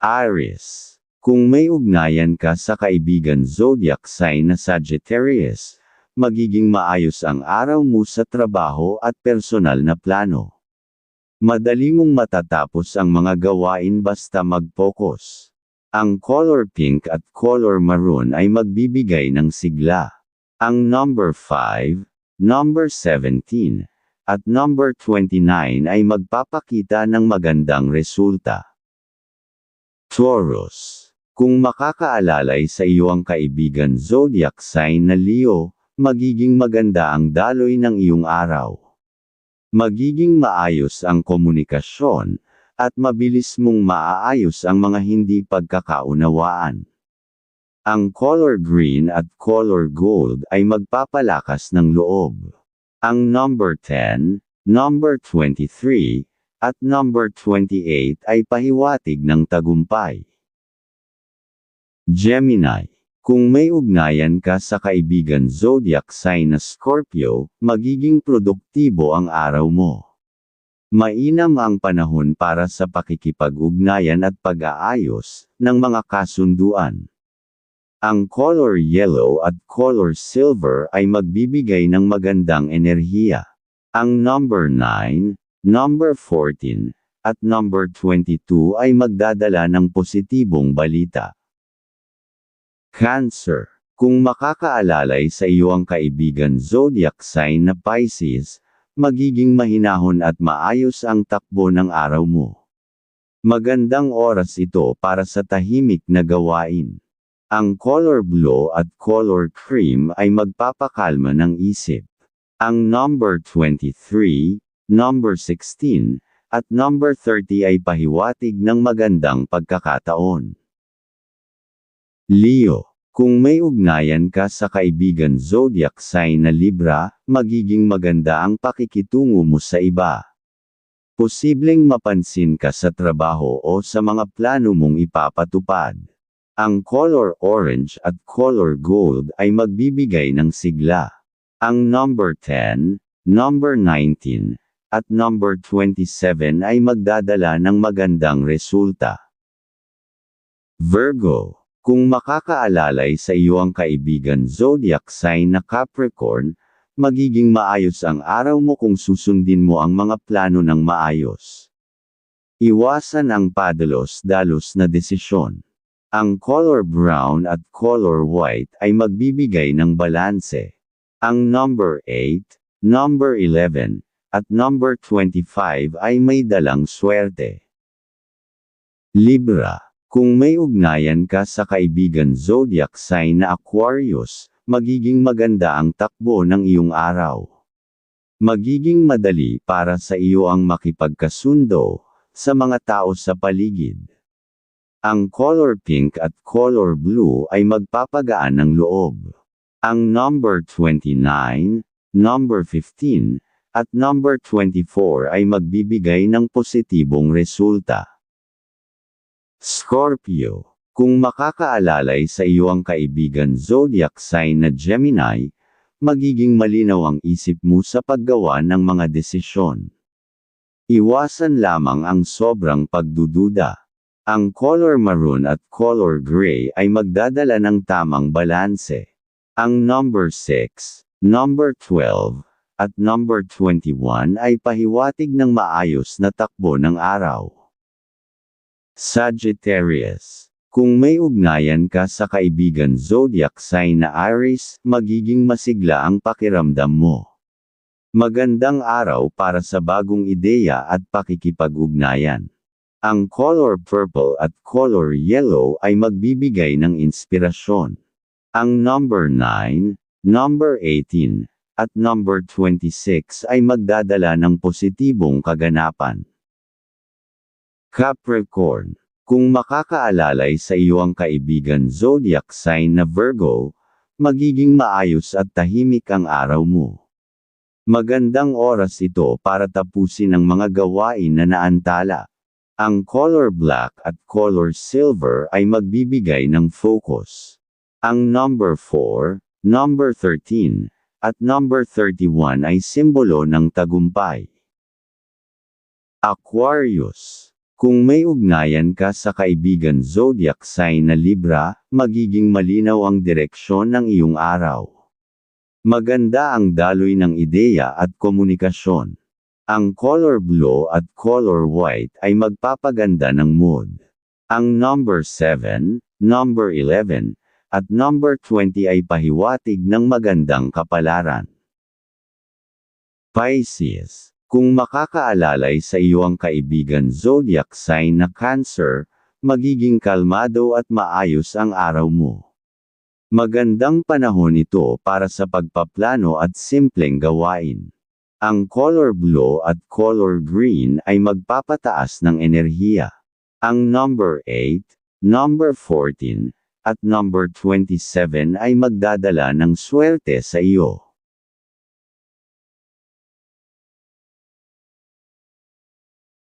Aries. Kung may ugnayan ka sa kaibigan zodiac sign na Sagittarius, magiging maayos ang araw mo sa trabaho at personal na plano. Madali mong matatapos ang mga gawain basta mag-focus. Ang color pink at color maroon ay magbibigay ng sigla. Ang number 5, number 17, at number 29 ay magpapakita ng magandang resulta. Taurus. Kung makakaalalay sa iyo ang kaibigan zodiac sign na Leo, magiging maganda ang daloy ng iyong araw. Magiging maayos ang komunikasyon, at mabilis mong maaayos ang mga hindi pagkakaunawaan. Ang color green at color gold ay magpapalakas ng loob. Ang number 10, number 23, at number 28 ay pahiwatig ng tagumpay. Gemini. Kung may ugnayan ka sa kaibigan zodiac sign na Scorpio, magiging produktibo ang araw mo. Mainam ang panahon para sa pakikipag-ugnayan at pag-aayos ng mga kasunduan. Ang color yellow at color silver ay magbibigay ng magandang enerhiya. Ang number 9, number 14, at number 22 ay magdadala ng positibong balita. Cancer. Kung makakaalalay sa iyo ang kaibigan zodiac sign na Pisces, magiging mahinahon at maayos ang takbo ng araw mo. Magandang oras ito para sa tahimik na gawain. Ang color blue at color cream ay magpapakalma ng isip. Ang number 23, number 16, at number 30 ay pahiwatig ng magandang pagkakataon. Leo, kung may ugnayan ka sa kaibigan zodiac sign na Libra, magiging maganda ang pakikitungo mo sa iba. Posibleng mapansin ka sa trabaho o sa mga plano mong ipapatupad. Ang color orange at color gold ay magbibigay ng sigla. Ang number 10, number 19, at number 27 ay magdadala ng magandang resulta. Virgo, kung makakaalalay sa iyo ang kaibigan zodiac sign na Capricorn, magiging maayos ang araw mo kung susundin mo ang mga plano ng maayos. Iwasan ang padalos-dalos na desisyon. Ang color brown at color white ay magbibigay ng balanse. Ang number 8, number 11, at number 25 ay may dalang swerte. Libra, kung may ugnayan ka sa kaibigan zodiac sign na Aquarius, magiging maganda ang takbo ng iyong araw. Magiging madali para sa iyo ang makipagkasundo sa mga tao sa paligid. Ang color pink at color blue ay magpapagaan ng loob. Ang number 29, number 15, at number 24 ay magbibigay ng positibong resulta. Scorpio, kung makakaalalay sa iyo ang kaibigan zodiac sign na Gemini, magiging malinaw ang isip mo sa paggawa ng mga desisyon. Iwasan lamang ang sobrang pagdududa. Ang color maroon at color gray ay magdadala ng tamang balanse. Ang number 6, number 12, at number 21 ay pahiwatig ng maayos na takbo ng araw. Sagittarius. Kung may ugnayan ka sa kaibigan zodiac sign na Aries, magiging masigla ang pakiramdam mo. Magandang araw para sa bagong ideya at pakikipag-ugnayan. Ang color purple at color yellow ay magbibigay ng inspirasyon. Ang number 9, number 18, at number 26 ay magdadala ng positibong kaganapan. Capricorn, kung makakaalalay sa iyo ang kaibigan zodiac sign na Virgo, magiging maayos at tahimik ang araw mo. Magandang oras ito para tapusin ang mga gawain na naantala. Ang color black at color silver ay magbibigay ng focus. Ang number 4, number 13, at number 31 ay simbolo ng tagumpay. Aquarius. Kung may ugnayan ka sa kaibigan zodiac sign na Libra, magiging malinaw ang direksyon ng iyong araw. Maganda ang daloy ng ideya at komunikasyon. Ang color blue at color white ay magpapaganda ng mood. Ang number 7, number 11, at number 20 ay pahiwatig ng magandang kapalaran. Pisces, kung makakaalalay sa iyo ang kaibigan zodiac sign na Cancer, magiging kalmado at maayos ang araw mo. Magandang panahon ito para sa pagpaplano at simpleng gawain. Ang color blue at color green ay magpapataas ng enerhiya. Ang number 8, number 14, at number 27 ay magdadala ng swerte sa iyo.